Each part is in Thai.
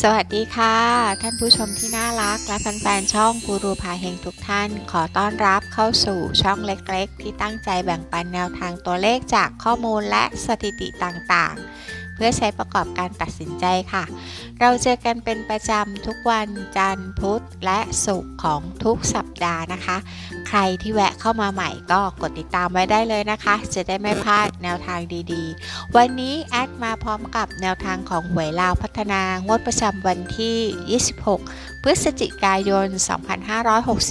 สวัสดีค่ะ ท่านผู้ชมที่น่ารัก และแฟนๆช่องกูรูพาเฮงทุกท่าน ขอต้อนรับเข้าสู่ช่องเล็กๆ ที่ตั้งใจแบ่งปันแนวทางตัวเลขจากข้อมูลและสถิติต่างๆ เพื่อใช้ประกอบการตัดสินใจค่ะ เราเจอกันเป็นประจำทุกวันจันทร์พุธและศุกร์ของทุกสัปดาห์นะคะ ใครที่แวะเข้ามาใหม่ก็กดติดตามไว้ได้เลยนะคะ จะได้ไม่พลาดแนวทางดีๆ วันนี้แอดมาพร้อมกับแนวทางของหวยลาวพัฒนางวดประจำวันที่ 26 พฤศจิกายน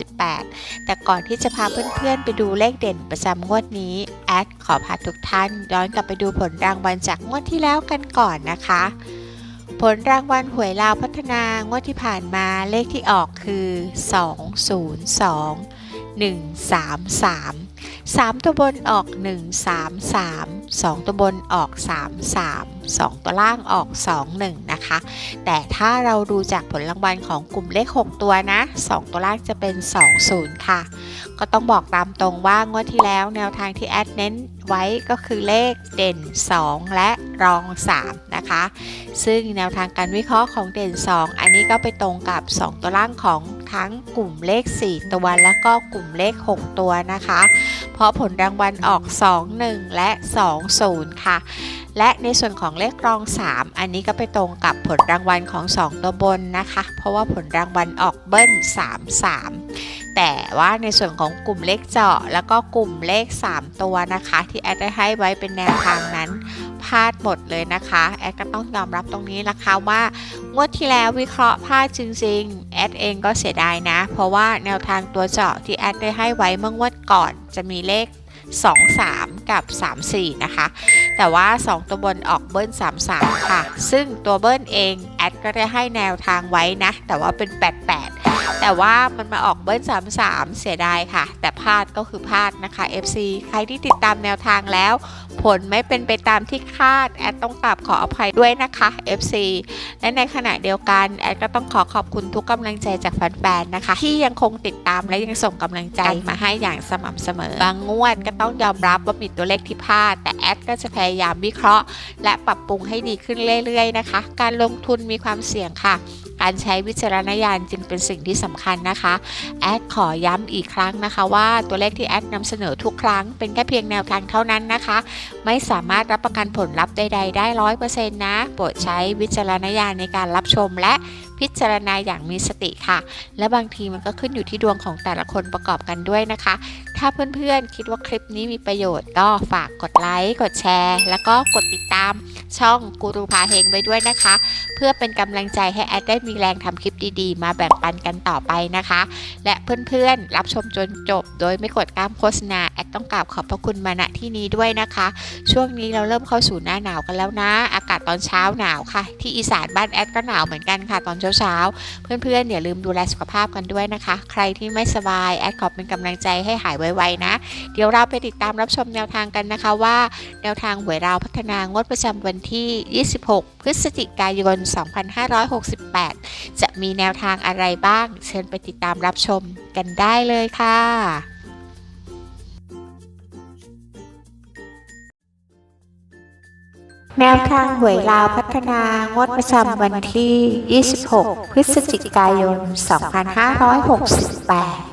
2568 แต่ก่อนที่จะพาเพื่อนๆ ไปดูเลขเด่นประจำงวดนี้แอดขอพาทุกท่านย้อนกลับไปดูผลรางวัลจากงวดที่แล้วกันก่อนนะคะผลรางวัลหวยลาวพัฒนางวดที่ผ่านมาเลขที่ออกคือ 202 133 3 ตัวบนออก 133 2 ตัวบนออก 33 2 ตัวล่างออก 21 นะคะ แต่ถ้าเราดูจากผลรางวัลของกลุ่มเลข 6 ตัวนะ 2 ตัวล่างจะเป็น 20 ค่ะ ก็ต้องบอกตามตรงว่างวดที่แล้วแนวทางที่แอดเน้นไว้ก็คือเลขเด่น 2 และรอง 3 นะคะ ซึ่งแนวทางการวิเคราะห์ของเด่น 2 อันนี้ก็ไปตรงกับ 2 ตัวล่างของ ทั้งกลุ่มเลข 4 ตัวแล้วก็กลุ่มเลข 6 ตัวนะคะ เพราะผลรางวัลออก 2 1 และ 2 0 ค่ะ และในส่วนของเลขรอง 3 อันนี้ก็ไปตรงกับผลรางวัลของ 2 ตัวบนนะคะ เพราะว่าผลรางวัลออกเบิ้ล 3 3 แต่ว่าในส่วนของกลุ่มเลขเจาะ แล้วก็กลุ่มเลข 3 ตัวนะคะ ที่แอดได้ให้ไว้เป็นแนวทางนั้นพลาดหมดเลยนะคะ แอดก็ต้องยอมรับตรงนี้นะคะว่างวดที่แล้ววิเคราะห์พลาดจริงๆ แอดเองก็เสียดายนะ เพราะว่าแนวทางตัวเจาะที่แอดได้ให้ไว้เมื่องวดก่อนจะมีเลข 2 3 กับ 3 4 นะคะ แต่ว่า 2 ตัวบนออกเบิ้ล3 3 ค่ะ ซึ่งตัวเบิ้ลเอง แอดก็ได้ให้แนวทางไว้นะ แต่ว่าเป็น 88 แต่ว่ามันมาออกเบิ้ล3 3 เสียดายค่ะ แต่พลาดก็คือพลาดนะคะ FC ใครที่ติดตามแนวทางแล้ว ผลไม่เป็นไปตามที่คาด แอดต้องกราบขออภัยด้วยนะคะ FC และในขณะเดียวกัน แอดก็ต้องขอขอบคุณทุกกำลังใจจากแฟนๆนะคะ ที่ยังคงติดตามและยังส่งกำลังใจมาให้อย่างสม่ำเสมอ บางงวดก็ต้องยอมรับว่ามีตัวเลขที่พลาด แต่แอดก็จะพยายามวิเคราะห์ และปรับปรุงให้ดีขึ้นเรื่อยๆนะคะ การลงทุนมีความเสี่ยงค่ะ การใช้วิจารณญาณจึงเป็นสิ่งที่สำคัญนะคะ แอดขอย้ำอีกครั้งนะคะว่าตัวเลขที่แอดนำเสนอทุกครั้งเป็นแค่เพียงแนวทางเท่านั้นนะคะ ไม่สามารถรับประกันผลลัพธ์ใด ๆ ได้ร้อยเปอร์เซ็นต์นะ โปรดใช้วิจารณญาณในการรับชมและพิจารณาอย่างมีสติค่ะ และบางทีมันก็ขึ้นอยู่ที่ดวงของแต่ละคนประกอบกันด้วยนะคะ ถ้าเพื่อนๆ คิดว่าคลิปนี้มีประโยชน์ก็ฝากกดไลค์ กดแชร์ แล้วก็กดติดตามช่องกูรูพาเฮงไว้ด้วยนะคะ เพื่อเป็นกำลังใจให้แอดได้มีแรงทำคลิปดีๆ มาแบ่งปันกันต่อไปนะคะ และเพื่อนๆ รับชมจนจบ โดยไม่กดกล้ามโฆษณาแอดต้องกราบขอบพระคุณมาณที่นี้ด้วยนะคะช่วงนี้เราเริ่มเข้าสู่หน้าหนาวกันแล้วนะ อากาศตอนเช้าหนาวค่ะ ที่อีสานบ้านแอดก็หนาวเหมือนกันค่ะ ตอนเช้าๆ เพื่อนๆอย่าลืมดูแลสุขภาพกันด้วยนะคะ ใครที่ไม่สบายแอดขอเป็นกำลังใจให้หายไวๆนะ เดี๋ยวเราไปติดตามรับชมแนวทางกันนะคะว่า แนวทางหวยราวพัฒนางวดประจำวันที่ 26 พฤศจิกายน 2568 จะมีแนวทางอะไรบ้าง เชิญไปติดตามรับชมกันได้เลยค่ะ แนวทางหวยลาวพัฒนางวดประจำวันที่ 26 พฤศจิกายน 2568